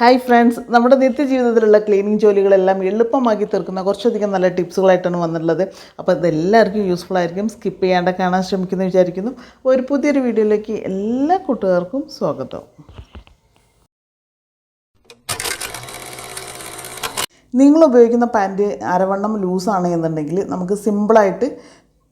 Hi friends നമ്മുടെ നിത്യജീവിതത്തിലുള്ള cleaning ജോലികളെല്ലാം എളുപ്പമാക്കി തീർക്കുന്ന കുറച്ചധികം നല്ല ടിപ്സുകളായിട്ടാണ് വന്നിട്ടുള്ളത്. അപ്പോൾ ഇതെല്ലാവർക്കും യൂസ്ഫുൾ ആയിരിക്കും. സ്കിപ്പ് ചെയ്യാണ്ട് കാണാൻ ശ്രമിക്കുന്നു വിചാരിക്കുന്നു. ഒരു പുതിയൊരു വീഡിയോയിലേക്ക് എല്ലാ കൂട്ടുകാർക്കും സ്വാഗതം. നിങ്ങൾ ഉപയോഗിക്കുന്ന പാന്റ് അരവണ്ണം ലൂസാണ് എന്നുണ്ടെങ്കിൽ നമുക്ക് സിമ്പിളായിട്ട്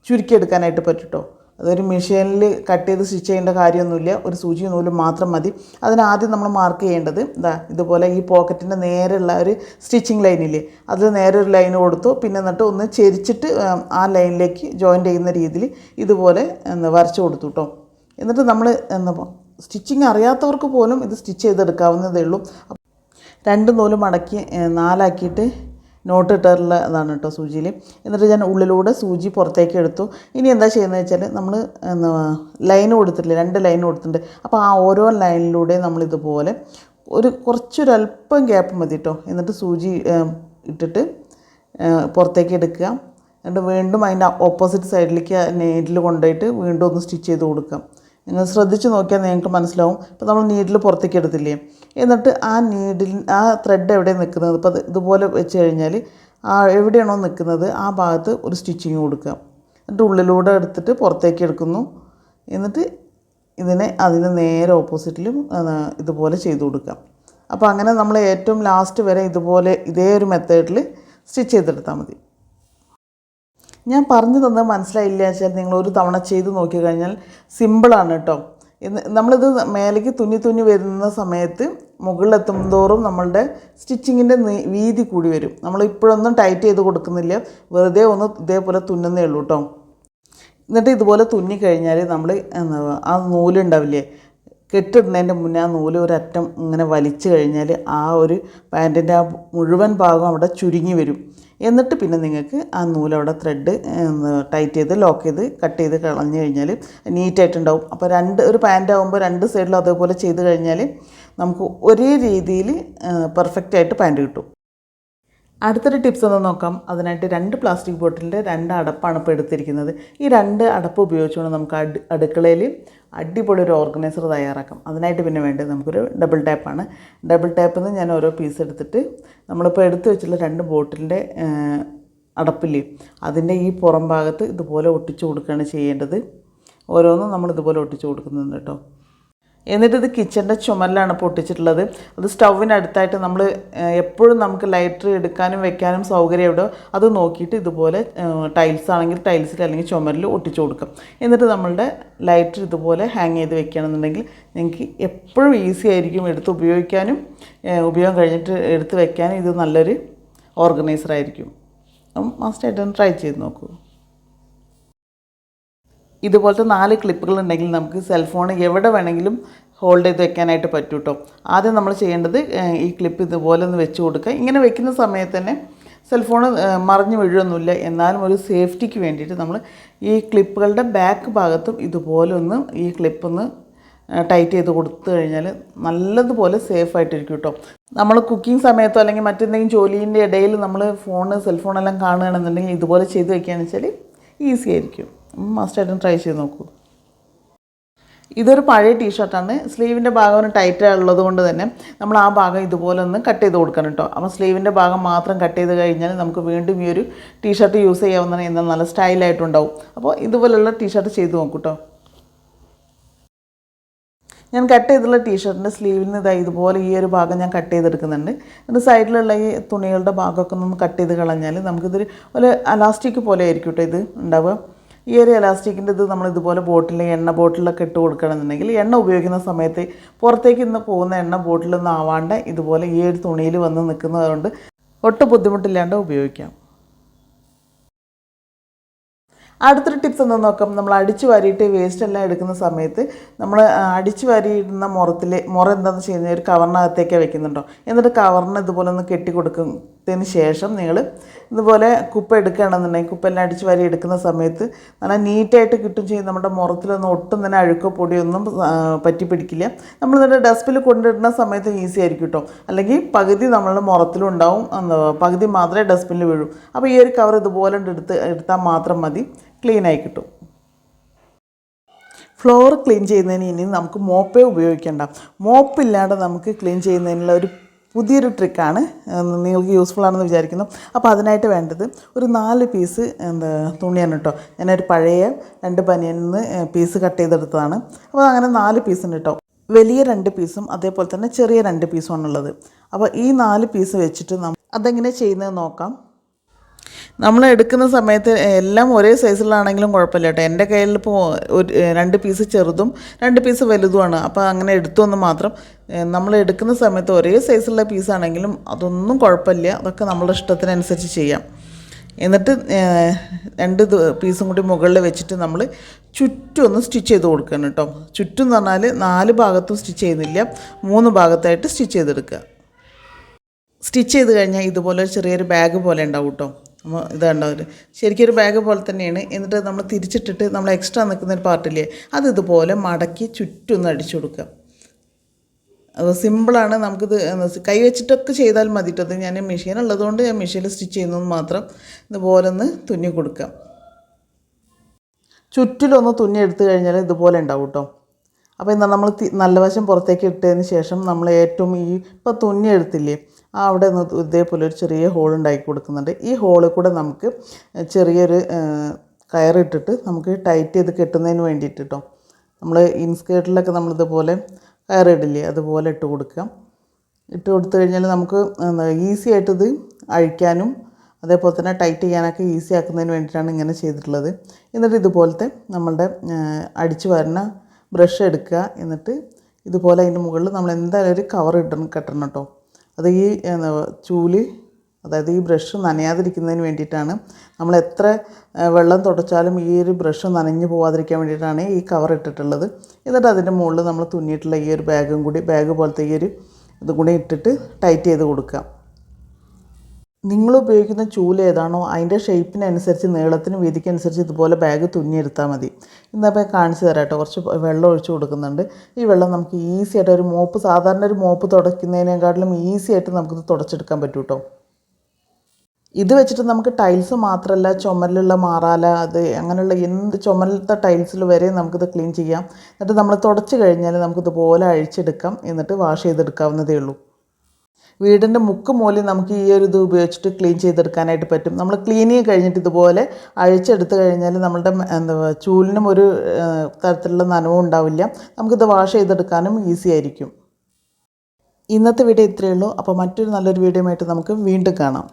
ചുരുക്കിയെടുക്കാനായിട്ട് പറ്റും കേട്ടോ അതൊരു മെഷീനിൽ കട്ട് ചെയ്ത് സ്റ്റിച്ച് ചെയ്യേണ്ട കാര്യമൊന്നുമില്ല. ഒരു സൂചി നൂലും മാത്രം മതി. അതിനാദ്യം നമ്മൾ മാർക്ക് ചെയ്യേണ്ടത് എന്താ ഇതുപോലെ ഈ പോക്കറ്റിന്റെ നേരെയുള്ള ഒരു സ്റ്റിച്ചിങ് ലൈനില്ലേ അതിൽ നേരെ ഒരു ലൈൻ കൊടുത്തു. പിന്നെ എന്നിട്ട് ഒന്ന് ചെരിച്ചിട്ട് ആ ലൈനിലേക്ക് ജോയിന്റ് ചെയ്യുന്ന രീതിയിൽ ഇതുപോലെ എന്താ വരച്ച് കൊടുത്തു കേട്ടോ എന്നിട്ട് നമ്മൾ എന്താ സ്റ്റിച്ചിങ് അറിയാത്തവർക്ക് പോലും ഇത് സ്റ്റിച്ച് ചെയ്തെടുക്കാവുന്നതേ ഉള്ളൂ. രണ്ട് നൂലും മടക്കി നാലാക്കിയിട്ട് നോട്ട് ഇട്ടിട്ടുള്ള ഇതാണ് കേട്ടോ സൂചിയിൽ. എന്നിട്ട് ഞാൻ ഉള്ളിലൂടെ സൂചി പുറത്തേക്ക് എടുത്തു. ഇനി എന്താ ചെയ്യുന്നത് വെച്ചാൽ നമ്മൾ എന്താ ലൈൻ കൊടുത്തിട്ടില്ലേ രണ്ട് ലൈൻ കൊടുത്തിട്ടുണ്ട്. അപ്പോൾ ആ ഓരോ ലൈനിലൂടെ നമ്മളിതുപോലെ ഒരു കുറച്ചൊരല്പം ഗ്യാപ്പ് മതി കേട്ടോ. എന്നിട്ട് സൂചി ഇട്ടിട്ട് പുറത്തേക്ക് എടുക്കുക. എന്നിട്ട് വീണ്ടും അതിന്റെ ഓപ്പോസിറ്റ് സൈഡിലേക്ക് നീഡിൽ കൊണ്ടുപോയിട്ട് വീണ്ടും ഒന്ന് സ്റ്റിച്ച് ചെയ്ത് കൊടുക്കാം നിങ്ങൾ ശ്രദ്ധിച്ച് നോക്കിയാൽ നിങ്ങൾക്ക് മനസ്സിലാവും. ഇപ്പോൾ നമ്മൾ നീഡിൽ പുറത്തേക്ക് എടുത്തില്ലേ? എന്നിട്ട് ആ നീഡിൽ ആ ത്രെഡ് എവിടെ നിൽക്കുന്നത്? ഇപ്പോൾ ഇതുപോലെ വെച്ച് കഴിഞ്ഞാൽ ആ എവിടെയാണോ നിൽക്കുന്നത്? ആ ഭാഗത്ത് ഒരു സ്റ്റിച്ചിങ് കൊടുക്കുക. എന്നിട്ട് ഉള്ളിലൂടെ എടുത്തിട്ട് പുറത്തേക്ക് എടുക്കുന്നു. എന്നിട്ട് ഇതിനെ അതിന് നേരെ ഓപ്പോസിറ്റിലും ഇതുപോലെ ചെയ്തു കൊടുക്കാം അപ്പോൾ അങ്ങനെ നമ്മൾ ഏറ്റവും ലാസ്റ്റ് വരെ ഇതുപോലെ ഇതേ ഒരു മെത്തേഡിൽ സ്റ്റിച്ച് ചെയ്തെടുത്താൽ മതി. ഞാൻ പറഞ്ഞു തന്നത് മനസ്സിലായില്ല വെച്ചാൽ നിങ്ങൾ ഒരു തവണ ചെയ്ത് നോക്കി കഴിഞ്ഞാൽ സിമ്പിളാണ് കേട്ടോ. നമ്മളിത് മേലേക്ക് തുന്നി തുന്നി വരുന്ന സമയത്ത് മുകളിലെത്തും തോറും നമ്മളുടെ സ്റ്റിച്ചിങ്ങിന്റെ വീതി കൂടി വരും. നമ്മൾ ഇപ്പോഴൊന്നും ടൈറ്റ് ചെയ്ത് കൊടുക്കുന്നില്ല. വെറുതെ ഒന്ന് ഇതേപോലെ തുന്നുന്നേ ഉള്ളൂ കേട്ടോ. എന്നിട്ട് ഇതുപോലെ തുന്നി കഴിഞ്ഞാൽ നമ്മൾ എന്താ ആ നൂലുണ്ടാവില്ലേ കെട്ടിടുന്നതിന്റെ മുന്നേ ആ നൂൽ ഒരറ്റം ഇങ്ങനെ വലിച്ചു കഴിഞ്ഞാൽ ആ ഒരു പാന്റിന്റെ ആ മുഴുവൻ ഭാഗം അവിടെ ചുരുങ്ങി വരും. എന്നിട്ട് പിന്നെ നിങ്ങൾക്ക് ആ നൂലവിടെ ത്രെഡ് ടൈറ്റ് ചെയ്ത് ലോക്ക് ചെയ്ത് കട്ട് ചെയ്ത് കളഞ്ഞു കഴിഞ്ഞാൽ നീറ്റായിട്ടുണ്ടാവും. അപ്പോൾ രണ്ട് ഒരു പാന്റ് ആകുമ്പോൾ രണ്ട് സൈഡിലും അതേപോലെ ചെയ്ത് കഴിഞ്ഞാൽ നമുക്ക് ഒരേ രീതിയിൽ പെർഫെക്റ്റ് ആയിട്ട് കിട്ടും. അടുത്തൊരു ടിപ്സ് ഒന്ന് നോക്കാം. അതിനായിട്ട് രണ്ട് പ്ലാസ്റ്റിക് ബോട്ടിലിന്റെ രണ്ട് അടപ്പാണ് ഇപ്പോൾ എടുത്തിരിക്കുന്നത്. ഈ രണ്ട് അടപ്പ് ഉപയോഗിച്ചുകൊണ്ട് നമുക്ക് അട് അടുക്കളയിൽ അടിപൊളി ഒരു ഓർഗനൈസർ തയ്യാറാക്കാം. അതിനായിട്ട് പിന്നെ വേണ്ടത് നമുക്കൊരു ഡബിൾ ടാപ്പാണ് ഡബിൾ ടാപ്പിൽ നിന്ന് ഞാൻ ഓരോ പീസ് എടുത്തിട്ട് നമ്മളിപ്പോൾ എടുത്തു വെച്ചുള്ള രണ്ട് ബോട്ടിലിന്റെ അടപ്പില്ലേ അതിന്റെ ഈ പുറം ഭാഗത്ത് ഇതുപോലെ ഒട്ടിച്ചു കൊടുക്കുകയാണ് ചെയ്യേണ്ടത്. ഓരോന്നും നമ്മൾ ഇതുപോലെ ഒട്ടിച്ചു കൊടുക്കുന്നുണ്ട് കേട്ടോ. എന്നിട്ട് ഇത് കിച്ചന്റെ ചുമലിലാണ് പൊട്ടിച്ചിട്ടുള്ളത്. അത് സ്റ്റൗവിനടുത്തായിട്ട് നമ്മൾ എപ്പോഴും നമുക്ക് ലൈറ്റർ എടുക്കാനും വെക്കാനും സൗകര്യം എവിടെയോ അത് നോക്കിയിട്ട് ഇതുപോലെ ടൈൽസ് ആണെങ്കിൽ ടൈൽസിൽ അല്ലെങ്കിൽ ചുമരിൽ ഒട്ടിച്ചു കൊടുക്കും. എന്നിട്ട് നമ്മളുടെ ലൈറ്റർ ഇതുപോലെ ഹാങ് ചെയ്ത് വെക്കുകയാണെന്നുണ്ടെങ്കിൽ നിങ്ങൾക്ക് എപ്പോഴും ഈസി ആയിരിക്കും എടുത്ത് ഉപയോഗിക്കാനും ഉപയോഗം കഴിഞ്ഞിട്ട് എടുത്ത് വെക്കാനും ഇത് നല്ലൊരു ഓർഗനൈസർ ആയിരിക്കും. അപ്പം മസ്റ്റായിട്ടൊന്ന് ട്രൈ ചെയ്ത് നോക്കൂ. ഇതുപോലത്തെ നാല് ക്ലിപ്പുകൾ ഉണ്ടെങ്കിൽ നമുക്ക് സെൽഫോൺ എവിടെ വേണമെങ്കിലും ഹോൾഡ് ചെയ്ത് വെക്കാനായിട്ട് പറ്റും കേട്ടോ ആദ്യം നമ്മൾ ചെയ്യേണ്ടത് ഈ ക്ലിപ്പ് ഇതുപോലെ ഒന്ന് വെച്ച് കൊടുക്കുക. ഇങ്ങനെ വെക്കുന്ന സമയത്ത് തന്നെ സെൽഫോൺ മറിഞ്ഞു വീഴൊന്നുമില്ല. എന്നാലും ഒരു സേഫ്റ്റിക്ക് വേണ്ടിയിട്ട് നമ്മൾ ഈ ക്ലിപ്പുകളുടെ ബാക്ക് ഭാഗത്തും ഇതുപോലെ ഒന്ന് ഈ ക്ലിപ്പൊന്ന് ടൈറ്റ് ചെയ്ത് കൊടുത്തു കഴിഞ്ഞാൽ നല്ലതുപോലെ സേഫ് ആയിട്ടിരിക്കും കേട്ടോ. നമ്മൾ കുക്കിംഗ് സമയത്തോ അല്ലെങ്കിൽ മറ്റെന്തെങ്കിലും ജോലീന്റെ ഇടയിൽ നമ്മൾ ഫോണ് സെൽഫോണെല്ലാം കാണുകയാണെന്നുണ്ടെങ്കിൽ ഇതുപോലെ ചെയ്ത് വെക്കുകയാണെന്ന് വെച്ചാൽ ഈസി ആയിരിക്കും. മസ്റ്റായിട്ടും ട്രൈ ചെയ്ത് നോക്കൂ. ഇതൊരു പഴയ ടീഷർട്ടാണ് സ്ലീവിന്റെ ഭാഗം ഒരു ടൈറ്റ് കൊണ്ട് തന്നെ നമ്മൾ ആ ഭാഗം ഇതുപോലെ ഒന്ന് കട്ട് ചെയ്ത് കൊടുക്കണം കേട്ടോ അപ്പോൾ സ്ലീവിന്റെ ഭാഗം മാത്രം കട്ട് ചെയ്ത് കഴിഞ്ഞാൽ നമുക്ക് വീണ്ടും ഈ ഒരു ടീഷർട്ട് യൂസ് ചെയ്യാവുന്നതാണ്. എന്നാൽ നല്ല സ്റ്റൈലായിട്ടുണ്ടാവും അപ്പോൾ ഇതുപോലെയുള്ള ടീഷർട്ട് ചെയ്ത് നോക്കൂ കേട്ടോ ഞാൻ കട്ട് ചെയ്തുള്ള ടീഷർട്ടിന്റെ സ്ലീവിൽ നിന്ന് ഇതാ ഇതുപോലെ ഈ ഒരു ഭാഗം ഞാൻ കട്ട് ചെയ്തെടുക്കുന്നുണ്ട്. എന്നിട്ട് സൈഡിലുള്ള ഈ തുണികളുടെ ഭാഗമൊക്കെ ഒന്ന് കട്ട് ചെയ്ത് കളഞ്ഞാൽ നമുക്കിതൊരു ഒരു അലാസ്റ്റിക് പോലെ ആയിരിക്കും കേട്ടോ ഇത് ഉണ്ടാവുക. ഈ ഒരു എലാസ്റ്റിക്കിന്റെ ഇത് നമ്മൾ ഇതുപോലെ ബോട്ടിൽ എണ്ണ ബോട്ടിലൊക്കെ ഇട്ട് കൊടുക്കണമെന്നുണ്ടെങ്കിൽ എണ്ണ ഉപയോഗിക്കുന്ന സമയത്ത് പുറത്തേക്ക് ഇന്ന് പോകുന്ന എണ്ണ ബോട്ടിലൊന്നും ആവാണ്ട് ഇതുപോലെ ഈ ഒരു തുണിയിൽ വന്ന് നിൽക്കുന്നതുകൊണ്ട് ഒട്ടും ബുദ്ധിമുട്ടില്ലാണ്ട് ഉപയോഗിക്കാം. അടുത്തൊരു ടിപ്സ് എന്ന് നോക്കാം. നമ്മൾ അടിച്ചു വാരിയിട്ട് വേസ്റ്റ് എല്ലാം എടുക്കുന്ന സമയത്ത് നമ്മൾ അടിച്ചു വാരിയിടുന്ന മുറത്തിൽ മുറ എന്താണെന്ന് വെച്ച് കഴിഞ്ഞാൽ ഒരു കവറിനകത്തേക്ക് വെക്കുന്നുണ്ടോ. എന്നിട്ട് കവറിന് ഇതുപോലെ ഒന്ന് കെട്ടി കൊടുക്കുന്നതിന് ശേഷം നിങ്ങൾ ഇതുപോലെ കുപ്പ എടുക്കുകയാണെന്നുണ്ടെങ്കിൽ കുപ്പ എല്ലാം അടിച്ചു വാരി എടുക്കുന്ന സമയത്ത് നല്ല നീറ്റായിട്ട് കിട്ടും ചെയ്യും. നമ്മുടെ മുറത്തിലൊന്നും ഒട്ടും തന്നെ അഴുക്കോ പൊടിയൊന്നും പറ്റി പിടിക്കില്ല നമ്മൾ എന്നിട്ട് ഡസ്റ്റ്ബിൽ കൊണ്ടിടുന്ന സമയത്ത് ഈസി ആയിരിക്കും കേട്ടോ അല്ലെങ്കിൽ പകുതി നമ്മളുടെ മുറത്തിലും ഉണ്ടാവും. പകുതി മാത്രമേ ഡസ്റ്റ്ബിനിൽ വീഴൂ. അപ്പോൾ ഈ ഒരു കവർ ഇതുപോലെ എടുത്ത് എടുത്താൽ മാത്രം മതി. ക്ലീൻ ആയി കിട്ടും. ഫ്ലോർ ക്ലീൻ ചെയ്യുന്നതിന് ഇനി നമുക്ക് മോപ്പേ ഉപയോഗിക്കേണ്ട. മോപ്പില്ലാതെ നമുക്ക് ക്ലീൻ ചെയ്യുന്നതിനുള്ള ഒരു പുതിയൊരു ട്രിക്കാണ് നിങ്ങൾക്ക് യൂസ്ഫുൾ ആണെന്ന് വിചാരിക്കുന്നു. അപ്പോൾ അതിനായിട്ട് വേണ്ടത് ഒരു നാല് പീസ് എന്താ തുണിയാണ് കേട്ടോ. ഞാനൊരു പഴയ രണ്ട് ബനിയനിൽ നിന്ന് പീസ് കട്ട് ചെയ്തെടുത്തതാണ്. അപ്പോൾ അങ്ങനെ നാല് പീസ് ഉണ്ട് കേട്ടോ. വലിയ രണ്ട് പീസും അതേപോലെ തന്നെ ചെറിയ രണ്ട് പീസുമാണുള്ളത് അപ്പോൾ ഈ നാല് പീസ് വെച്ചിട്ട് നമ്മൾ അതെങ്ങനെ ചെയ്യുന്നത് നോക്കാം. നമ്മൾ എടുക്കുന്ന സമയത്ത് എല്ലാം ഒരേ സൈസിലാണെങ്കിലും കുഴപ്പമില്ല കേട്ടോ. എന്റെ കയ്യിൽ ഇപ്പോൾ ഒരു രണ്ട് പീസ് ചെറുതും രണ്ട് പീസ് വലുതുമാണ്. അപ്പോൾ അങ്ങനെ എടുത്തൊന്ന് മാത്രം നമ്മൾ എടുക്കുന്ന സമയത്ത് ഒരേ സൈസുള്ള പീസാണെങ്കിലും അതൊന്നും കുഴപ്പമില്ല. അതൊക്കെ നമ്മുടെ ഇഷ്ടത്തിനനുസരിച്ച് ചെയ്യാം. എന്നിട്ട് രണ്ട് പീസും കൂടി മുകളിൽ വെച്ചിട്ട് നമ്മൾ ചുറ്റും ഒന്ന് സ്റ്റിച്ച് ചെയ്ത് കൊടുക്കണം കേട്ടോ. ചുറ്റും എന്ന് പറഞ്ഞാൽ നാല് ഭാഗത്തും സ്റ്റിച്ച് ചെയ്യുന്നില്ല. മൂന്ന് ഭാഗത്തായിട്ട് സ്റ്റിച്ച് ചെയ്തെടുക്കുക. സ്റ്റിച്ച് ചെയ്ത് കഴിഞ്ഞാൽ ഇതുപോലെ ചെറിയൊരു ബാഗ് പോലെ ഉണ്ടാവും കേട്ടോ. അപ്പോൾ ഇതുണ്ടാവില്ല ശരിക്കും ഒരു ബാഗ് പോലെ തന്നെയാണ്. എന്നിട്ട് നമ്മൾ തിരിച്ചിട്ടിട്ട് നമ്മൾ എക്സ്ട്രാ നിൽക്കുന്ന ഒരു പാർട്ടില്ലേ അത് ഇതുപോലെ മടക്കി ചുറ്റും ഒന്ന് അടിച്ചു കൊടുക്കുക. അത് സിമ്പിളാണ് നമുക്കിത് കൈ വെച്ചിട്ടൊക്കെ ചെയ്താൽ മതി കേട്ടോ ഞാൻ മെഷീൻ ഉള്ളതുകൊണ്ട് ഞാൻ മെഷീനിൽ സ്റ്റിച്ച് ചെയ്യുന്നത് മാത്രം ഇതുപോലെ ഒന്ന് തുന്നി കൊടുക്കാം ചുറ്റിലൊന്ന് തുന്നി എടുത്തു കഴിഞ്ഞാൽ ഇതുപോലെ ഉണ്ടാവും കേട്ടോ അപ്പോൾ എന്താ നമ്മൾ നല്ല വശം പുറത്തേക്ക് ഇട്ടതിന് ശേഷം നമ്മൾ ഏറ്റവും ഈ ഇപ്പോൾ തുന്നി എടുത്തില്ലേ? അവിടെ നിന്ന് ഇതേപോലെ ഒരു ചെറിയ ഹോൾ ഉണ്ടാക്കി കൊടുക്കുന്നുണ്ട്. ഈ ഹോളിൽ കൂടെ നമുക്ക് ചെറിയൊരു കയറിട്ടിട്ട് നമുക്ക് ടൈറ്റ് ചെയ്ത് കെട്ടുന്നതിന് വേണ്ടിയിട്ട് കേട്ടോ നമ്മൾ ഇൻസ്കേർട്ടിലൊക്കെ നമ്മളിതുപോലെ കയറിടില്ലേ അതുപോലെ ഇട്ട് കൊടുക്കാം ഇട്ട് കൊടുത്തു കഴിഞ്ഞാൽ നമുക്ക് ഈസി ആയിട്ടിത് അഴിക്കാനും അതേപോലെ തന്നെ ടൈറ്റ് ചെയ്യാനൊക്കെ ഈസി ആക്കുന്നതിന് വേണ്ടിയിട്ടാണ് ഇങ്ങനെ ചെയ്തിട്ടുള്ളത്. എന്നിട്ട് ഇതുപോലത്തെ നമ്മളുടെ അടിച്ചു വരുന്ന ബ്രഷ് എടുക്കുക. എന്നിട്ട് ഇതുപോലെ അതിന്റെ മുകളിൽ നമ്മൾ എന്തായാലും ഒരു കവർ ഇടണം കെട്ടണം കേട്ടോ അത് ഈ ചൂൽ അതായത് ഈ ബ്രഷ് നനയാതിരിക്കുന്നതിന് വേണ്ടിയിട്ടാണ്. നമ്മൾ എത്ര വെള്ളം തുടച്ചാലും ഈ ഒരു ബ്രഷ് നനഞ്ഞു പോവാതിരിക്കാൻ വേണ്ടിയിട്ടാണ് ഈ കവർ ഇട്ടിട്ടുള്ളത്. എന്നിട്ട് അതിന്റെ മുകളിൽ നമ്മൾ തുന്നിയിട്ടുള്ള ഈ ഒരു ബാഗും കൂടി ബാഗ് പോലത്തെ ഈ ഒരു ഇതും കൂടി ഇട്ടിട്ട് ടൈറ്റ് ചെയ്ത് കൊടുക്കാം നിങ്ങൾ ഉപയോഗിക്കുന്ന ചൂൽ ഏതാണോ അതിന്റെ ഷേപ്പിനനുസരിച്ച് നീളത്തിനും വീതിക്കനുസരിച്ച് ഇതുപോലെ ബാഗ് തുന്നിയെടുത്താൽ മതി. ഇന്നപ്പോൾ കാണിച്ചു തരാം കേട്ടോ. കുറച്ച് വെള്ളം ഒഴിച്ചു കൊടുക്കുന്നുണ്ട്. ഈ വെള്ളം നമുക്ക് ഈസി ആയിട്ട് ഒരു മോപ്പ് സാധാരണ ഒരു മോപ്പ് തുടയ്ക്കുന്നതിനേക്കാട്ടിലും ഈസി ആയിട്ട് നമുക്കിത് തുടച്ചെടുക്കാൻ പറ്റും കേട്ടോ. ഇത് വെച്ചിട്ട് നമുക്ക് ടൈൽസ് മാത്രമല്ല ചുമരിലുള്ള മാറാല അത് അങ്ങനെയുള്ള എന്ത് ചുമരിലത്തെ ടൈൽസിൽ വരെ നമുക്കിത് ക്ലീൻ ചെയ്യാം. എന്നിട്ട് നമ്മൾ തുടച്ച് കഴിഞ്ഞാൽ നമുക്കിതുപോലെ അഴിച്ചെടുക്കാം. എന്നിട്ട് വാഷ് ചെയ്തെടുക്കാവുന്നതേ ഉള്ളൂ. വീടിന്റെ മുക്ക് മൂലം നമുക്ക് ഈ ഒരു ഇത് ഉപയോഗിച്ചിട്ട് ക്ലീൻ ചെയ്തെടുക്കാനായിട്ട് പറ്റും. നമ്മൾ ക്ലീനിങ് കഴിഞ്ഞിട്ട് ഇതുപോലെ അഴിച്ചെടുത്ത് കഴിഞ്ഞാൽ നമ്മളുടെ എന്താ ചൂലിനും ഒരു തരത്തിലുള്ള നനവും ഉണ്ടാവില്ല. നമുക്കിത് വാഷ് ചെയ്തെടുക്കാനും ഈസി ആയിരിക്കും. ഇന്നത്തെ വീഡിയോ ഇത്രയേ ഉള്ളൂ. അപ്പോൾ മറ്റൊരു നല്ലൊരു വീഡിയോ ആയിട്ട് നമുക്ക് വീണ്ടും കാണാം.